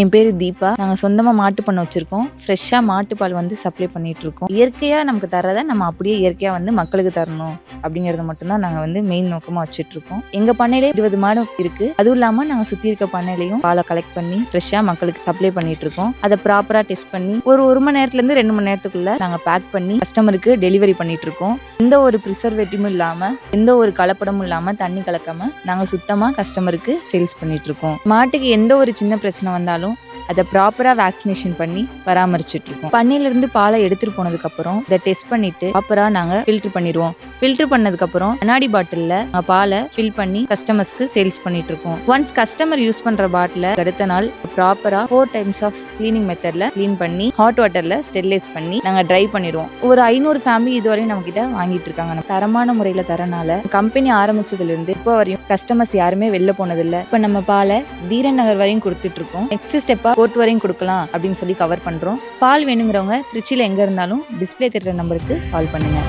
என் பேர் தீபா. நாங்கள் சொந்தமாக மாட்டு பண்ண வச்சுருக்கோம். ஃப்ரெஷ்ஷாக மாட்டுப்பால் வந்து சப்ளை பண்ணிகிட்ருக்கோம் இருக்கோம். இயற்கையாக நமக்கு தரதை நம்ம அப்படியே இயற்கையாக வந்து மக்களுக்கு தரணும் அப்படிங்கிறத மட்டும்தான் நாங்கள் வந்து மெயின் நோக்கமாக வச்சுட்ருக்கோம் எங்கள் பண்ணையிலே இருபது மாடு இருக்குது அதுவும் இல்லாமல் நாங்கள் சுற்றி இருக்க பண்ணையிலையும் பாலை கலெக்ட் பண்ணி ஃப்ரெஷ்ஷாக மக்களுக்கு சப்ளை பண்ணிட்டு இருக்கோம். அதை ப்ராப்பராக டெஸ்ட் பண்ணி ஒரு ஒரு மணி நேரத்துலேருந்து ரெண்டு மணி நேரத்துக்குள்ளே நாங்கள் பேக் பண்ணி கஸ்டமருக்கு டெலிவரி பண்ணிட்டு இருக்கோம். எந்த ஒரு ப்ரிசர்வேட்டிவும் இல்லாமல் எந்த ஒரு கலப்படமும் இல்லாமல் தண்ணி கலக்காமல் நாங்கள் சுத்தமாக கஸ்டமருக்கு சேல்ஸ் பண்ணிகிட்டு இருக்கோம். மாட்டுக்கு எந்த ஒரு சின்ன பிரச்சனை வந்தாலும் அதை ப்ராப்பராக வேக்சினேஷன் பண்ணி பராமரிச்சுட்டு இருக்கோம். பண்ணையிலிருந்து பாலை எடுத்துட்டு போனதுக்கு அப்புறம் இதை டெஸ்ட் பண்ணிட்டு ப்ராப்பராக நாங்கள் ஃபில்டர் பண்ணிடுவோம். ஃபில்டர் பண்ணதுக்கப்புறம் கண்ணாடி பாட்டிலில் பாலை ஃபில் பண்ணி கஸ்டமர்ஸ்க்கு சேல்ஸ் பண்ணிட்டு இருக்கோம் ஒன்ஸ் கஸ்டமர் யூஸ் பண்ற பாட்டில அடுத்த நாள் ப்ராப்பராக ஃபோர் டைம்ஸ் ஆஃப் கிளீனிங் மெத்தட்ல க்ளீன் பண்ணி ஹாட் வாட்டர்ல ஸ்டெரிலைஸ் பண்ணி நாங்கள் ட்ரை பண்ணிடுவோம் ஒரு ஐநூறு ஃபேமிலி இதுவரையும் நம்ம கிட்ட வாங்கிட்டு இருக்காங்க. நம்ம தரமான முறையில் தரனால கம்பெனி ஆரம்பிச்சதுல இருந்து இப்போ வரையும் கஸ்டமர்ஸ் யாருமே வெளில போனதில்லை. இப்போ நம்ம பாலை தீரன் நகர் வரையும் கொடுத்துட்டு இருக்கோம் நெக்ஸ்ட் ஸ்டெப்பா கோர்ட் வரையும் கொடுக்கலாம் அப்படின்னு சொல்லி கவர் பண்றோம். பால் வேணுங்கிறவங்க திருச்சியில எங்க இருந்தாலும் டிஸ்ப்ளே தெரியுற நம்பருக்கு கால் பண்ணுங்க.